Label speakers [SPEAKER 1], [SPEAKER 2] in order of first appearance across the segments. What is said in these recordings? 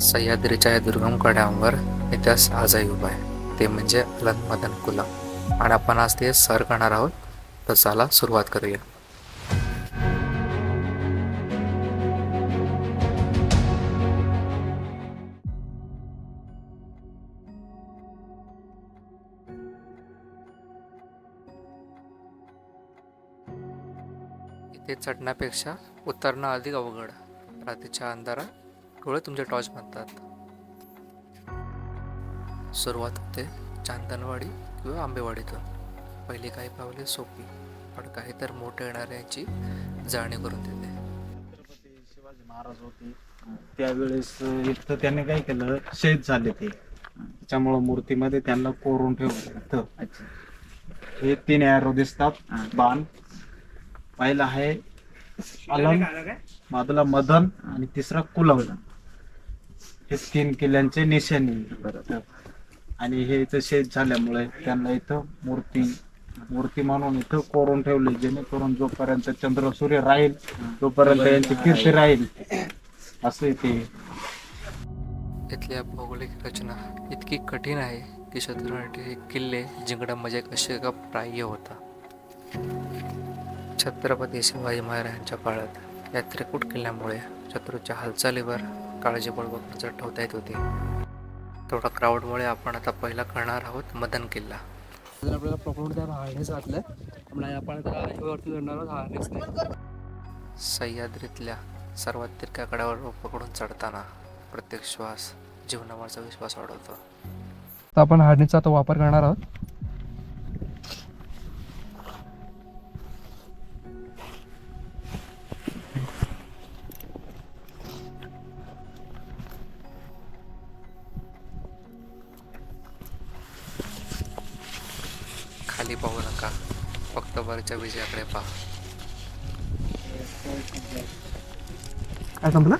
[SPEAKER 1] सह्याद्रीच्या या दुर्गम कड्यांवर इतिहास आजही उभा आहे. ते म्हणजे अलन मदन कुलम. आणि आपण आज ते सर करणार आहोत. तर चला सुरुवात करूया. इथे चढण्यापेक्षा उतरणं अधिक अवघड रात्रीच्या अंधारात डोळे तुमचे टॉर्च म्हणतात सुरुवात होते चांदणवाडी किंवा आंबेवाडीतून. पहिली काही पावले सोपी पण काही तर मोठे येणाऱ्यांची जाणीव करून देते.
[SPEAKER 2] छत्रपती शिवाजी महाराज होते. त्यावेळेस इथं त्यांनी काय केलं शहीद झाले ते. त्याच्यामुळं मूर्तीमध्ये त्यांना कोरून ठेवलं हे तीन एरो दिसतात. बाण. पहिला आहे अलंग बाजूला मदन आणि तिसरा कुलम हे तीन किल्ल्यांचे निशाणी आणि हे इथं शहीद झाल्यामुळे त्यांना इथं मूर्ती मूर्ती म्हणून इथं कोरून ठेवले जेणेकरून जोपर्यंत चंद्र सूर्य राहील तोपर्यंत यांची कीर्ती राहील. असं इथे
[SPEAKER 1] इथल्या भौगोलिक रचना इतकी कठीण आहे की शत्रूसाठी हे किल्ले जिंकणं म्हणजे कसे का प्राह्य होता. छत्रपती शिवाजी महाराजांच्या काळात या त्रिकूट किल्ल्यामुळे शत्रूच्या हालचालीवर काळजी बळगून नजर ठेवता येत होती. थोडा क्राऊडमुळे आपण आता पहिला करणार आहोत मदन किल्ला.
[SPEAKER 3] जर आपल्याला प्रॉपर त्या हार्नेस घातलं आपण आपण आता वरती चढणार आहोत हार्नेस नाही
[SPEAKER 1] सह्याद्रीतल्या सर्वात तिरक्या कड्यावर पकडून चढताना प्रत्येक श्वास जीवनावरचा विश्वास वाढवतो.
[SPEAKER 3] आपण हार्नेसचा आता वापर करणार आहोत.
[SPEAKER 1] खाली पाहू नका. फक्त वरच्या विजयाकडे पहा.
[SPEAKER 3] काय संपलं?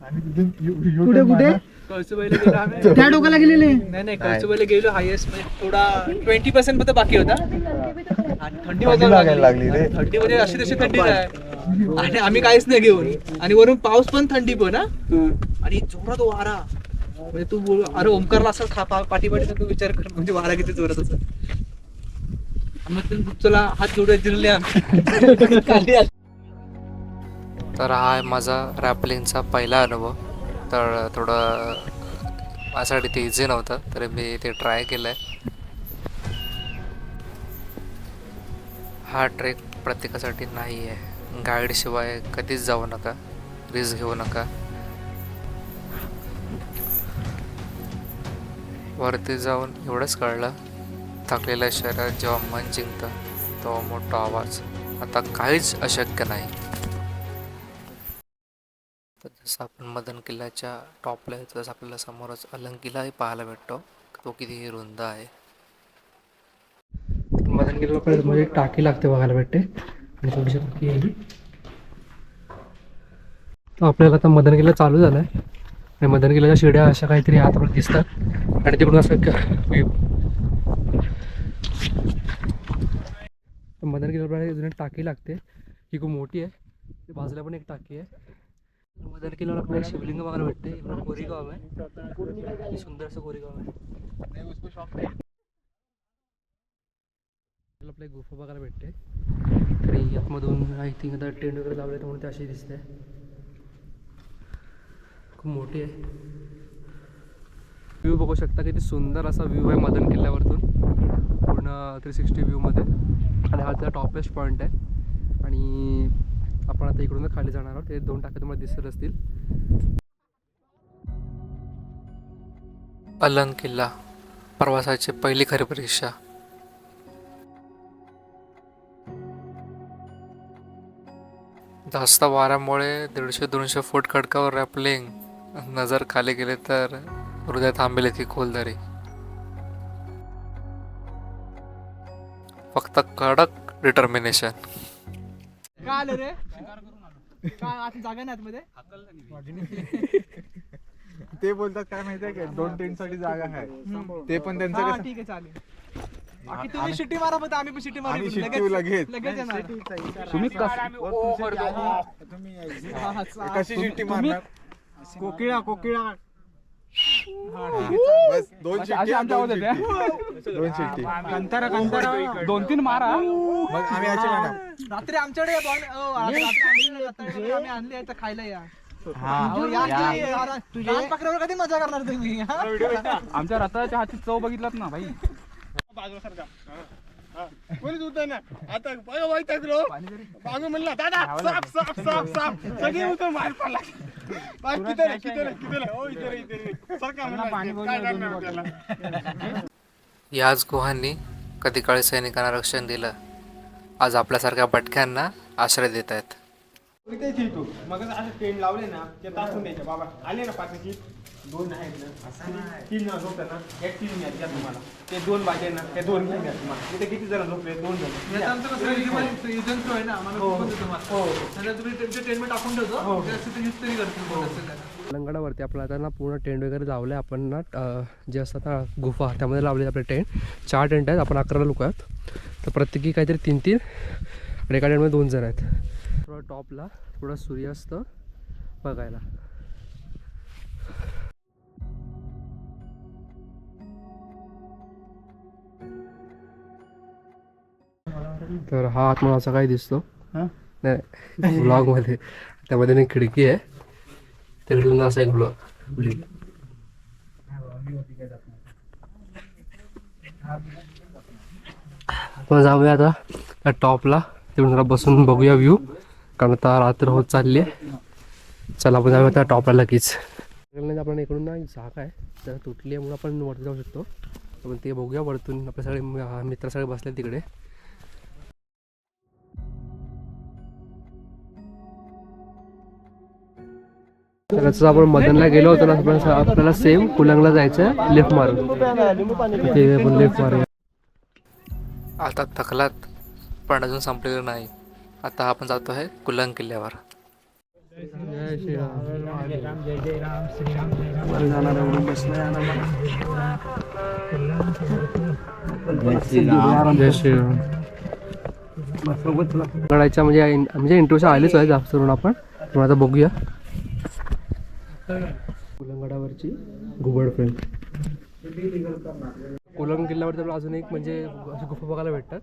[SPEAKER 4] कुठे कुठे?
[SPEAKER 3] कळसुबाईला गेलो आम्ही.
[SPEAKER 4] त्या डोक्याला गेलेले?
[SPEAKER 3] नाही नाही कळसुबाईला गेलो हायएस्ट म्हणजे थोडा ट्वेंटी पर्सेंटमध्ये बाकी होता. आणि थंडी वाजायला लागली. रे. थंडी म्हणजे अशी तशी थंडी नाही. आणि आम्ही काहीच नाही घेऊन. आणि वरून पाऊस पण थंडी पण हा. आणि जोरात वारा. म्हणजे तू बोल अरे ओमकारला असं खा पा- पाठी पाठी तू विचार कर म्हणजे वारा किती जोरात असं मग ते चला हात जोडत आम्ही.
[SPEAKER 1] तर हा आहे माझा रॅपलिंगचा पहिला अनुभव. तर थोडं माझ्यासाठी ते इझी नव्हतं तर मी ते ट्राय केलं आहे हा ट्रेक प्रत्येकासाठी नाही आहे गाईडशिवाय कधीच जाऊ नका. रिस्क घेऊ नका. वरती जाऊन एवढंच कळलं. थकलेल्या शरीरात जेव्हा मन जिंकतं तेव्हा मोठा आवाज. आता काहीच अशक्य नाही. तर जसं आपण मदन किल्ल्याच्या टॉपला येतो तसं आपल्याला समोरच अलंग किल्लाही पाहायला भेटतो. तो किती रुंद आहे.
[SPEAKER 3] मदन गेलो म्हणजे टाकी लागते बघायला भेटते. थोडीशी तर आपल्याला आता मदन किल्ला चालू झाला आहे आणि मदन किल्ल्याच्या शिड्या अशा काहीतरी आत आपल्याला दिसतात. आणि तिकडून असं व्ह्यू मदन किल्ल्याप्रमाणे अजून एक टाकी लागते. ही खूप मोठी आहे. ती बाजूला पण एक टाकी आहे. मदन किल्ल्यावर आपल्याला एक शिवलिंग बघायला भेटते. इकडं कोरीगाव आहे. सुंदर असं कोरीगाव आहे. आपल्याला एक गुफा बघायला भेटते. आणि आतमधून आय थिंक आता टेंट वगैरे लावले त्यामुळे ते अशी दिसते खूप मोठी आहे. व्ह्यू बघू शकता किती सुंदर असा व्ह्यू आहे मदन किल्ल्यावरतून. पूर्ण थ्री सिक्स्टी व्ह्यूमध्ये आणि हा त्याचा टॉपेस्ट पॉईंट आहे. आणि आपण आता इकडून खाली जाणार आहोत. ते दोन टाके तुम्हाला दिसत असतील.
[SPEAKER 1] अलंग किल्ला. प्रवासाची पहिली खरी परीक्षा. जास्त वाऱ्यामुळे दीडशे दोनशे फूट खडकावर रॅपलिंग नजर खाली गेले तर हृदय थांबेल की खोलदरी फक्त कडक डिटर्मिनेशन
[SPEAKER 3] काय आलं रे? काय आता जागा नाही आतमध्ये?
[SPEAKER 2] ते बोलतात काय माहितीये का दोन टेंटसाठी जागा आहे. ते पण त्यांचं
[SPEAKER 3] हा ठीक आहे चालेल. बाकी तुम्ही शिट्टी मारा फक्त आम्ही पण शिट्टी मारू
[SPEAKER 2] आम्ही
[SPEAKER 3] लगेच-
[SPEAKER 2] शिट्टी लगेच.
[SPEAKER 3] लगेच. येणार.
[SPEAKER 5] तुम्ही कस
[SPEAKER 3] हा, हा, चा-
[SPEAKER 2] कशी शिट्टी मारणार? कोकिळा कोकिळा. बस दोन
[SPEAKER 5] अशी
[SPEAKER 2] शिट्टी
[SPEAKER 5] आमच्या आवाज येते
[SPEAKER 2] दोन शिट्टी.
[SPEAKER 4] कंतारा कंतारा.
[SPEAKER 5] दोन तीन मारा.
[SPEAKER 2] मग आम्ही म्हणा
[SPEAKER 3] रात्री आमच्याकडे अहो, रात्री आम्ही आणले तर खायला या. अहो, या की, कधी मजा करणार तुम्ही? हा?
[SPEAKER 5] आमच्या रथाच्या हाती चव बघितलात ना भाई?
[SPEAKER 4] कोणीच उतर ना आता बघा वाईट टाकलो. मागून म्हणला दादा साप साप साप साप सगळे उतर मार पडला. किती रे, किती रे, किती रे? ओ, इथे रे, इथे रे. सरका म्हणला, काय करणार आपल्याला?
[SPEAKER 1] याच गुहांनी कधी काळी सैनिकांना रक्षण दिलं आज आपल्यासारख्या भटक्यांना आश्रय देत आहेत.
[SPEAKER 4] येतो मग असं टेंट लावले ना ते तासून द्यायचे. बाबा आले ना पाचची दोन आहेत ना? तीन जण झोपतात ना. एक तीन घ्या तुम्हाला. ते दोन पाहिजे ना ते दोन घ्या तुम्हाला. इथे किती जण झोपले? दोन जण.
[SPEAKER 3] याचं आमचं कसं युजन युजन थ्रो आहे ना. आम्हाला
[SPEAKER 4] हो,
[SPEAKER 3] खूपच येतो माल.
[SPEAKER 4] हो.
[SPEAKER 3] त्याच्यात तुम्ही तुमचे टेंटमेंट टाकून ठेवतो. ते असं ते यूज तरी करतील बोलत असेल त्याला.
[SPEAKER 6] तेलंगणावरती आपलं आता ना पूर्ण टेंट वगैरे लावले आपण ना अ, जे असतात ना गुफा त्यामध्ये लावले आपले टेंट चार टेंट आहेत. आपण अकरा लोक आहेत. तर प्रत्येकी काहीतरी तीन तीन आणि एका टेंटमध्ये दोन जण आहेत. थोडं टॉपला थोडं सूर्यास्त बघायला. तर हा आत्मा असा काय दिसतो. नाही ब्लॉगमध्ये त्यामध्ये ना खिडकी आहे. तिकडून असा एक ब्लॉग आपण जाऊया आता त्या टॉपला. तिकडून जरा बसून बघूया व्ह्यू. कारण आता रात्र होत चालली आहे. चला आपण जाऊया त्या टॉपला लगेच. आपण इकडून ना एक जागा आहे तर तुटली आहे म्हणून आपण वरती जाऊ शकतो. आपण ते बघूया वरतून. आपले सगळे मित्र सगळे बसले तिकडे. त्याचं आपण मदनला गेलो होतो ना आपण आपल्याला सेम कुलंगला जायचं लेफ्ट मारून. ते आपण लेफ्ट मारूया
[SPEAKER 1] आता थकलात पण अजून संपलेलं नाही. आता आपण जातो आहे कुलंग किल्ल्यावर.
[SPEAKER 6] जय श्रीराम जय श्रीराम गडाच्या म्हणजे म्हणजे इंट्रोच्या आलेच आहे जास्त करून आपण. पण आता बघूया. कुलंगडावरची घुबड फ्रेम कुलंग किल्ल्यावरती आपल्याला अजून एक म्हणजे अशी गुफा बघायला भेटतात.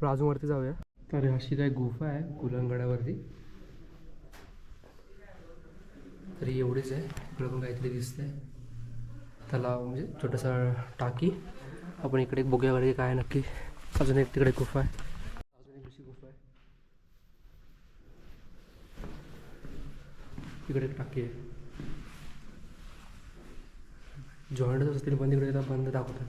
[SPEAKER 6] पण अजून वरती जाऊया. तर अशी काय गुफा आहे कुलंगडावरती तरी एवढीच आहे. इकडे पण काहीतरी दिसतंय. तलाव म्हणजे छोटासा टाकी. आपण इकडे एक बघूया कडे काय नक्की. अजून एक तिकडे गुफा आहे. अजून एक दुसरी गुफा आहे. इकडे एक टाकी आहे. जॉईंटच असतील पण तिकडे बंद दाखवतात.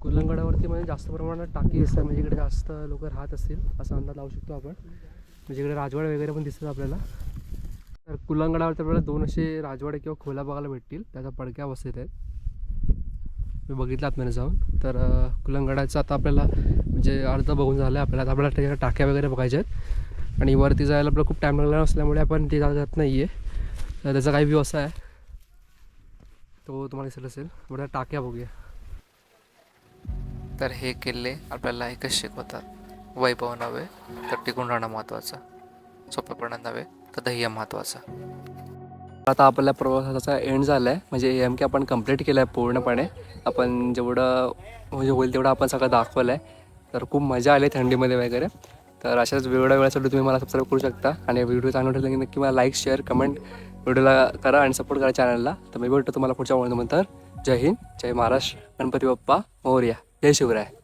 [SPEAKER 6] कुलंगडावरती म्हणजे जास्त प्रमाणात टाकी दिसतात म्हणजे इकडे जास्त लोक राहत असतील असा अंदाज लावू शकतो आपण. म्हणजे इकडे राजवाडे वगैरे पण दिसतात आपल्याला. तर कुलंगडावरती आपल्याला दोन असे राजवाडे किंवा खोला बघायला भेटतील. त्याचा पडक्या अवस्थेत आहेत. मी बघितलं आतमध्ये जाऊन. तर कुलंगडाचं आता आपल्याला म्हणजे अर्ध बघून झालं आहे आपल्याला आता आपल्याला त्याच्या टाक्या वगैरे बघायच्या आहेत. आणि वरती जायला आपल्याला खूप टाईम लागला असल्यामुळे आपण ते जात नाही आहे तर त्याचा काही व्यवसाय आहे. तो तुम्हाला दिसत असेल. आपण टाक्या बघूया.
[SPEAKER 1] तर हे किल्ले आपल्याला एकच शिकवतात. वैभव नव्हे तर टिकून राहणं महत्त्वाचं. सोपेपणा नव्हे तर ध्येय महत्त्वाचं.
[SPEAKER 6] आता आपल्या प्रवासाचा एंड झाला आहे म्हणजे एम के आपण कंप्लीट केलं आहे पूर्णपणे. आपण जेवढं म्हणजे होईल तेवढं आपण सगळं दाखवलं आहे तर खूप मजा आली थंडीमध्ये वगैरे. तर अशाच वेगळ्या वेळासाठी तुम्ही मला सबस्क्राईब करू शकता. आणि व्हिडिओ चांगला ठरला की नक्की मला लाईक शेअर कमेंट व्हिडिओला करा आणि सपोर्ट करा चॅनलला तर मी भेटतो तुम्हाला पुढच्या ओळखीनंतर जय हिंद जय महाराष्ट्र. गणपती बाप्पा मोर्या. जय शिवराय